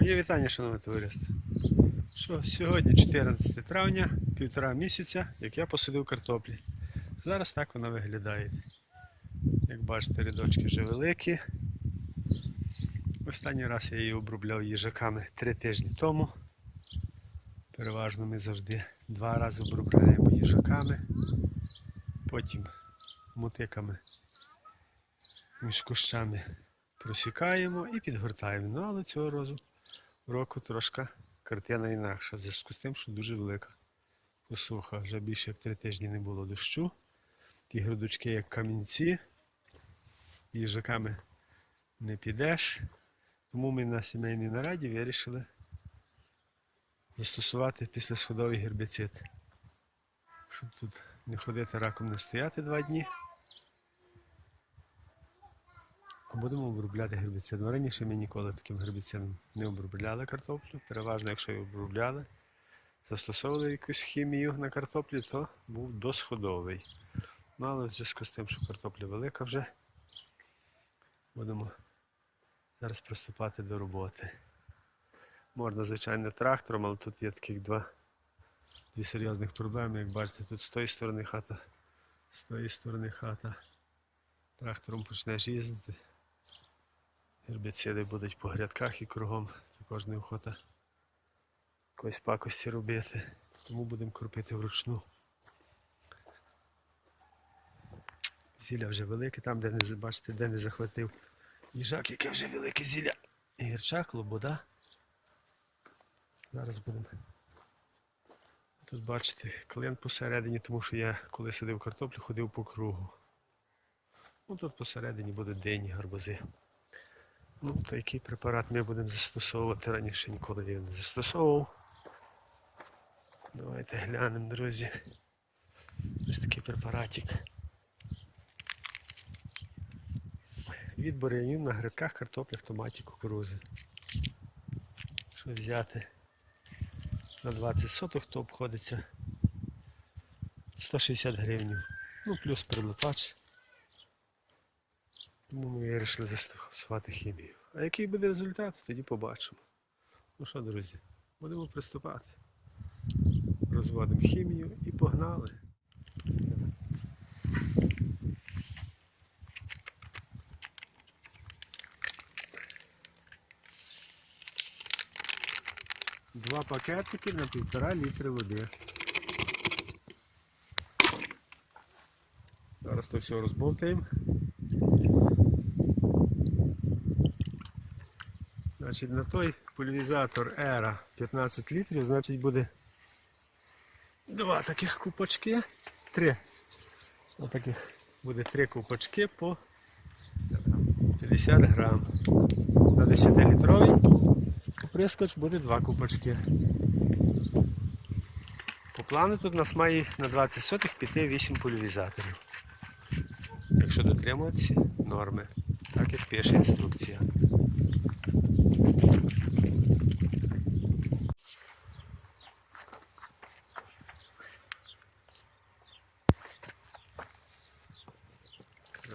Моє вітання, шановне товариство. Що сьогодні 14 травня, півтора місяця, як я посадив картоплі. Зараз так вона виглядає. Як бачите, рядочки вже великі. Останній раз я її обробляв їжаками три тижні тому. Переважно ми завжди два рази обробляємо їжаками, потім мотиками між кущами просікаємо і підгортаємо. Ну, але цього разу року трошки картина інакша, в зв'язку з тим, що дуже велика посуха. Вже більше як три тижні не було дощу. Ті грудочки, як камінці, їжаками не підеш. Тому ми на сімейній нараді вирішили застосувати післясходовий гербіцид. Щоб тут не ходити раком не стояти два дні. А Будемо обробляти гербіцидом. Раніше ми ніколи таким гербіцидом не обробляли картоплю. Переважно, якщо і обробляли, застосовували якусь хімію на картоплі, то був досходовий. Ну, але в зв'язку з тим, що картопля велика вже, будемо зараз приступати до роботи. Можна, звичайно, трактором, але тут є таких два дві серйозних проблеми. Як бачите, тут з тої сторони хата, з тої сторони хата. Трактором почнеш їздити. Гербіциди будуть по грядках і кругом. Також неохота якоїсь пакості робити. Тому будемо кропити вручну. Зілля вже велике, там, де не бачите, де не захватив їжак, яке вже велике зілля. І гірчак, лобода. Зараз будемо. Тут бачите, клин посередині, тому що я коли садив картоплю, ходив по кругу. Ну тут посередині будуть дині, гарбузи. Ну, то який препарат ми будемо застосовувати раніше ніколи я не застосовував. Давайте глянемо, друзі. Ось такий препаратик. Від бур'янів на грядках, картоплях, томаті, кукурузи. Що взяти на 20 соток, то обходиться 160 гривень. Ну, плюс прилипач. Тому ми вирішили застосувати хімію. А який буде результат, тоді побачимо. Ну що, друзі, будемо приступати. Розводимо хімію і погнали. Два пакетики на півтора літри води. Зараз то все розбовтаємо. Значить, на той пульвізатор Era 15 літрів, значить буде два таких купочки. Три. Отаких буде три купочки по 50 грам. На 10-літровий оприскоч буде два купочки. По плану тут у нас має на 20 сотих піти 8 пульвізаторів. Якщо дотримуватися норми, так як пише інструкція.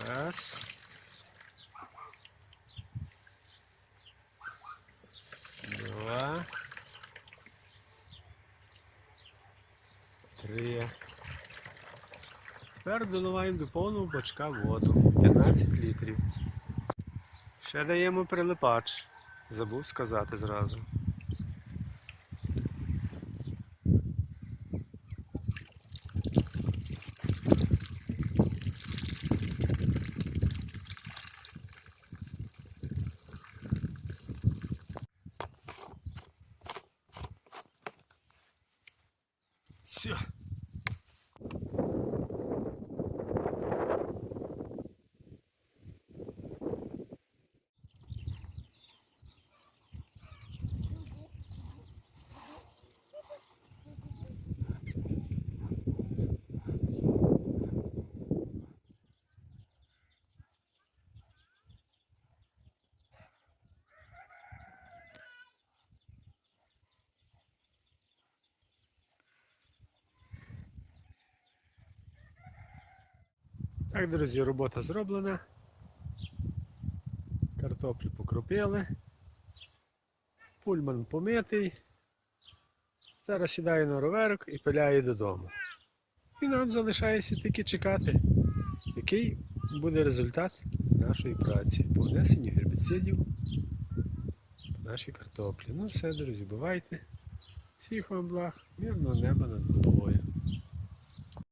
Раз. Два. Три. Тепер доливаємо до повного бачка воду. 15 літрів. Ще даємо прилипач. Забув сказати зразу. Все. Так, друзі, робота зроблена. Картоплю покропили. Пульман помитий. Зараз сідає на роверок і пиляє додому. І нам залишається тільки чекати, який буде результат нашої праці по внесенню гербіцидів в нашій картоплі. Ну все, друзі, бувайте. Всіх вам благ, мирного неба над головою.